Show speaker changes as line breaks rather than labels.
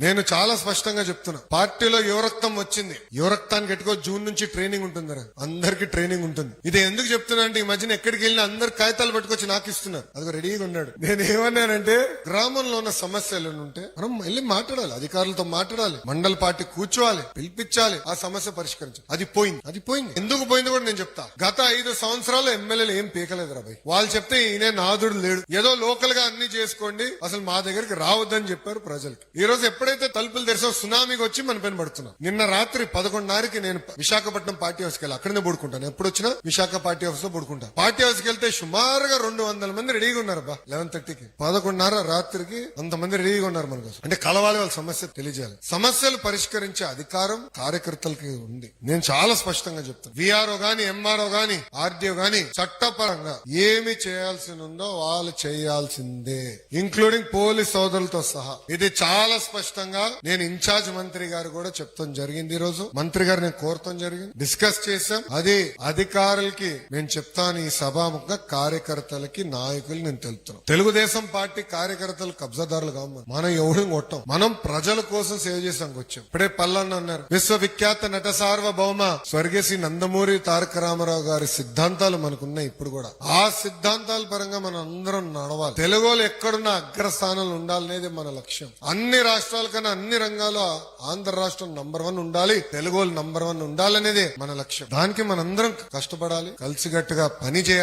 నేను చాలా స్పష్టంగా చెప్తున్నా. పార్టీలో యువరక్తం వచ్చింది. యువరక్తానికి ఎట్టుకో జూన్ నుంచి ట్రైనింగ్ ఉంటుంది అందరికి ట్రైనింగ్ ఉంటుంది. ఇది ఎందుకు చెప్తున్నా అంటే ఈ మధ్యన ఎక్కడికి వెళ్ళినా అందరు కాగితాలు పట్టుకొచ్చి నాకు ఇస్తున్నారు. అది రెడీగా ఉన్నాడు. నేను ఏమన్నానంటే గ్రామంలో ఉన్న సమస్యలు ఉంటే మనం వెళ్ళి మాట్లాడాలి. అధికారులతో మాట్లాడాలి. మండల పార్టీ కూర్చోవాలి. పిలిపించాలి. ఆ సమస్య పరిష్కరించాలి. అది పోయింది. అది పోయింది. ఎందుకు పోయింది కూడా నేను చెప్తా. గత ఐదు సంవత్సరాలు ఎమ్మెల్యేలు ఏం పీకలేదు రా వాళ్ళు చెప్తే ఈయన నాదుడు లేడు. ఏదో లోకల్గా అన్ని చేసుకోండి. అసలు మా దగ్గరికి రావద్దని చెప్పారు ప్రజలకి. ఈ రోజు ఎప్పుడైతే తలుపులు తెరిసో సునామీకి వచ్చి మన పైన పడుతున్నాం. నిన్న రాత్రి పదకొండున్నరకి నేను విశాఖపట్నం పార్టీ హౌస్కి వెళ్ళి అక్కడనే పడుకుంటాను. ఎప్పుడు వచ్చినా విశాఖ పార్టీ హౌస్లో పడుకుంటాను పార్టీ హౌస్కి వెళ్తే సుమారుగా రెండు వందల మంది రెడీగా ఉన్నారు బా లెవెన్ థర్టీకి పదకొండున్నర రాత్రికి అంతమంది రెడీగా ఉన్నారు మన కోసం. అంటే కలవాలి వాళ్ళ సమస్య తెలియజేయాలి. సమస్యలు పరిష్కరించే అధికారం కార్యకర్తలకి ఉంది. నేను చాలా స్పష్టంగా చెప్తాను. విఆర్ఓ గాని ఎంఆర్ఓ గాని ఆర్డీఓ గాని చట్టపరంగా ఏమి చేయాల్సి ఉందో వాళ్ళు చేయాల్సిందే ఇంక్లూడింగ్ పోలీస్ సోదరులతో సహా. ఇది చాలా స్పష్టంగా నేను ఇన్ఛార్జ్ మంత్రి గారు కూడా చెప్తాం జరిగింది ఈ రోజు మంత్రి గారు నేను కోరతాం జరిగింది. డిస్కస్ చేశాం. అది అధికారులకి నేను చెప్తాను ఈ సభాముఖంగా కార్యకర్తలకి నాయకులు నేను తెలుపుతున్నాను తెలుగుదేశం పార్టీ కార్యకర్తలు కబ్జాదారులు కావు మనం ఎవరు కొట్టాం? మనం ప్రజల కోసం సేవ చేసాం వచ్చాం. ఇప్పుడే పల్లన్న అన్నారు. విశ్వవిఖ్యాత నట సార్వభౌమ స్వర్గీయ నందమూరి తారక రామారావు గారి సిద్ధాంతాలు మనకున్నాయి ఇప్పుడు కూడా. ఆ సిద్ధాంతాల పరంగా మనం అందరం నడవాలి తెలుగులో ఎక్కడున్న అగ్రస్థానంలో ఉండాలనేది మన లక్ష్యం. అన్ని రాష్ట్రాలు కన్నా అన్ని రంగాల్లో ఆంధ్ర రాష్ట్రం నంబర్ వన్ ఉండాలి. తెలుగు నంబర్ వన్ ఉండాలనేదే మన లక్ష్యం. దానికి మనందరం కష్టపడాలి. కలిసికట్టుగా పని చేయాలి.